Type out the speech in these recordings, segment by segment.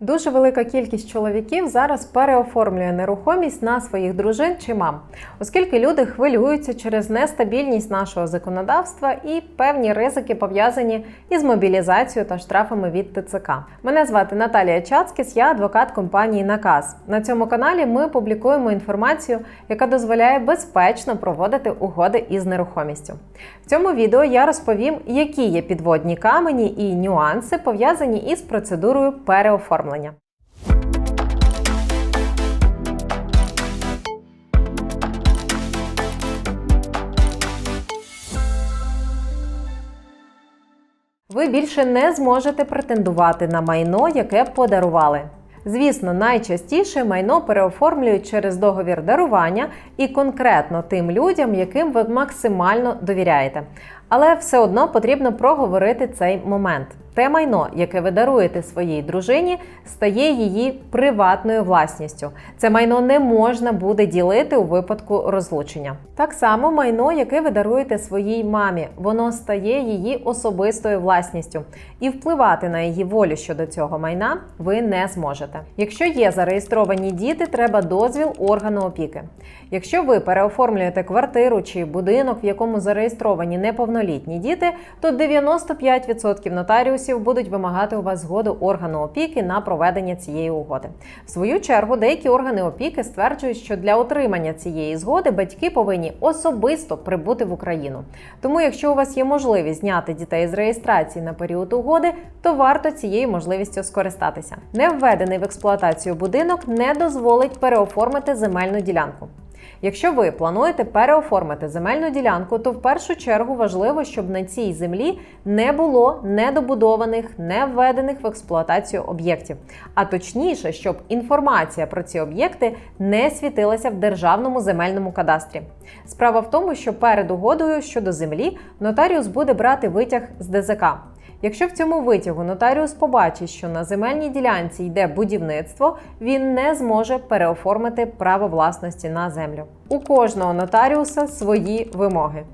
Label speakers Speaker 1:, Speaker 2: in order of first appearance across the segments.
Speaker 1: Дуже велика кількість чоловіків зараз переоформлює нерухомість на своїх дружин чи мам, оскільки люди хвилюються через нестабільність нашого законодавства і певні ризики пов'язані із мобілізацією та штрафами від ТЦК. Мене звати Наталія Чацкіс, я адвокат компанії Наказ. На цьому каналі ми публікуємо інформацію, яка дозволяє безпечно проводити угоди із нерухомістю. В цьому відео я розповім, які є підводні камені і нюанси пов'язані із процедурою переоформлення. Ви більше не зможете претендувати на майно, яке подарували. Звісно, найчастіше майно переоформлюють через договір дарування і конкретно тим людям, яким ви максимально довіряєте. Але все одно потрібно проговорити цей момент. Те майно, яке ви даруєте своїй дружині, стає її приватною власністю. Це майно не можна буде ділити у випадку розлучення. Так само майно, яке ви даруєте своїй мамі, воно стає її особистою власністю, і впливати на її волю щодо цього майна ви не зможете. Якщо є зареєстровані діти, треба дозвіл органу опіки. Якщо ви переоформлюєте квартиру чи будинок, в якому зареєстровані неповнолітні діти, то 95% нотаріусів будуть вимагати у вас згоду органу опіки на проведення цієї угоди. В свою чергу, деякі органи опіки стверджують, що для отримання цієї згоди батьки повинні особисто прибути в Україну. Тому, якщо у вас є можливість зняти дітей з реєстрації на період угоди, то варто цією можливістю скористатися. Не введений в експлуатацію будинок не дозволить переоформити земельну ділянку. Якщо ви плануєте переоформити земельну ділянку, то в першу чергу важливо, щоб на цій землі не було недобудованих, не введених в експлуатацію об'єктів. А точніше, щоб інформація про ці об'єкти не світилася в державному земельному кадастрі. Справа в тому, що перед угодою щодо землі нотаріус буде брати витяг з ДЗК. Якщо в цьому витягу нотаріус побачить, що на земельній ділянці йде будівництво, він не зможе переоформити право власності на землю. У кожного нотаріуса свої вимоги.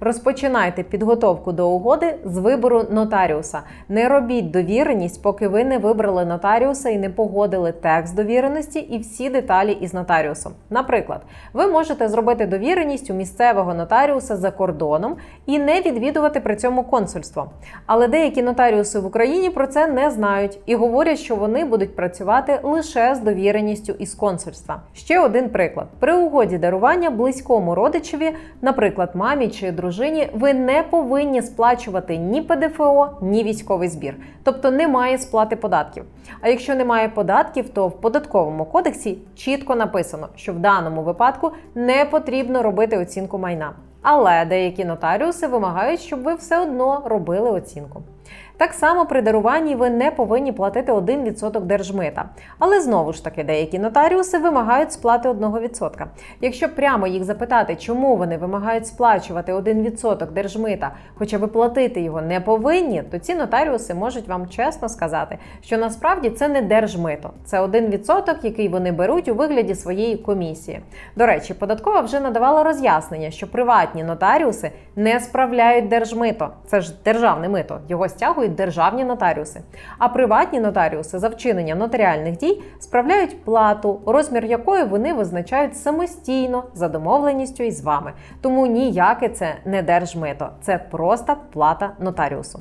Speaker 1: Розпочинайте підготовку до угоди з вибору нотаріуса. Не робіть довіреність, поки ви не вибрали нотаріуса і не погодили текст довіреності і всі деталі із нотаріусом. Наприклад, ви можете зробити довіреність у місцевого нотаріуса за кордоном і не відвідувати при цьому консульство. Але деякі нотаріуси в Україні про це не знають і говорять, що вони будуть працювати лише з довіреністю із консульства. Ще один приклад: при угоді дарування близькому родичеві, наприклад, мамі чи дружині, ви не повинні сплачувати ні ПДФО, ні військовий збір, тобто немає сплати податків. А якщо немає податків, то в податковому кодексі чітко написано, що в даному випадку не потрібно робити оцінку майна. Але деякі нотаріуси вимагають, щоб ви все одно робили оцінку. Так само при даруванні ви не повинні платити 1% держмита. Але знову ж таки, деякі нотаріуси вимагають сплати 1%. Якщо прямо їх запитати, чому вони вимагають сплачувати 1% держмита, хоча ви платити його не повинні, то ці нотаріуси можуть вам чесно сказати, що насправді це не держмито, це 1%, який вони беруть у вигляді своєї комісії. До речі, податкова вже надавала роз'яснення, що приватні нотаріуси не справляють держмито. Це ж державне мито, його стягують державні нотаріуси. А приватні нотаріуси за вчинення нотаріальних дій справляють плату, розмір якої вони визначають самостійно за домовленістю із вами. Тому ніяке це не держмито, це просто плата нотаріусу.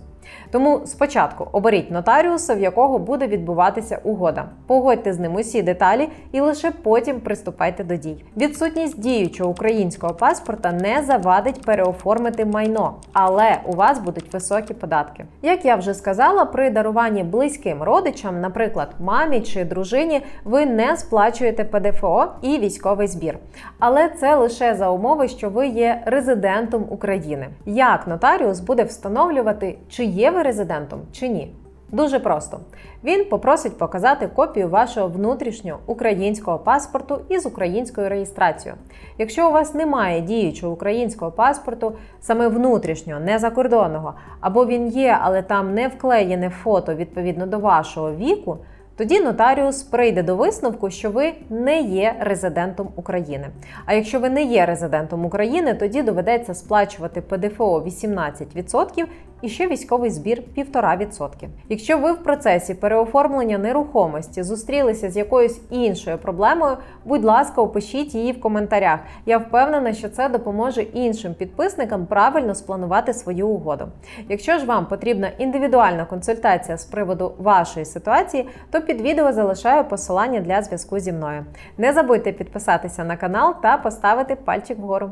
Speaker 1: Тому спочатку оберіть нотаріуса, в якого буде відбуватися угода. Погодьте з ним усі деталі і лише потім приступайте до дій. Відсутність діючого українського паспорта не завадить переоформити майно, але у вас будуть високі податки. Як я вже сказала, при даруванні близьким родичам, наприклад, мамі чи дружині, ви не сплачуєте ПДФО і військовий збір. Але це лише за умови, що ви є резидентом України. Як нотаріус буде встановлювати, чи є ви резидентом чи ні? Дуже просто. Він попросить показати копію вашого внутрішнього українського паспорту із українською реєстрацією. Якщо у вас немає діючого українського паспорту, саме внутрішнього, не закордонного, або він є, але там не вклеєне фото відповідно до вашого віку. Тоді нотаріус прийде до висновку, що ви не є резидентом України. А якщо ви не є резидентом України, тоді доведеться сплачувати ПДФО 18% і ще військовий збір 1,5%. Якщо ви в процесі переоформлення нерухомості зустрілися з якоюсь іншою проблемою, будь ласка, опишіть її в коментарях. Я впевнена, що це допоможе іншим підписникам правильно спланувати свою угоду. Якщо ж вам потрібна індивідуальна консультація з приводу вашої ситуації, то під відео залишаю посилання для зв'язку зі мною. Не забудьте підписатися на канал та поставити пальчик вгору.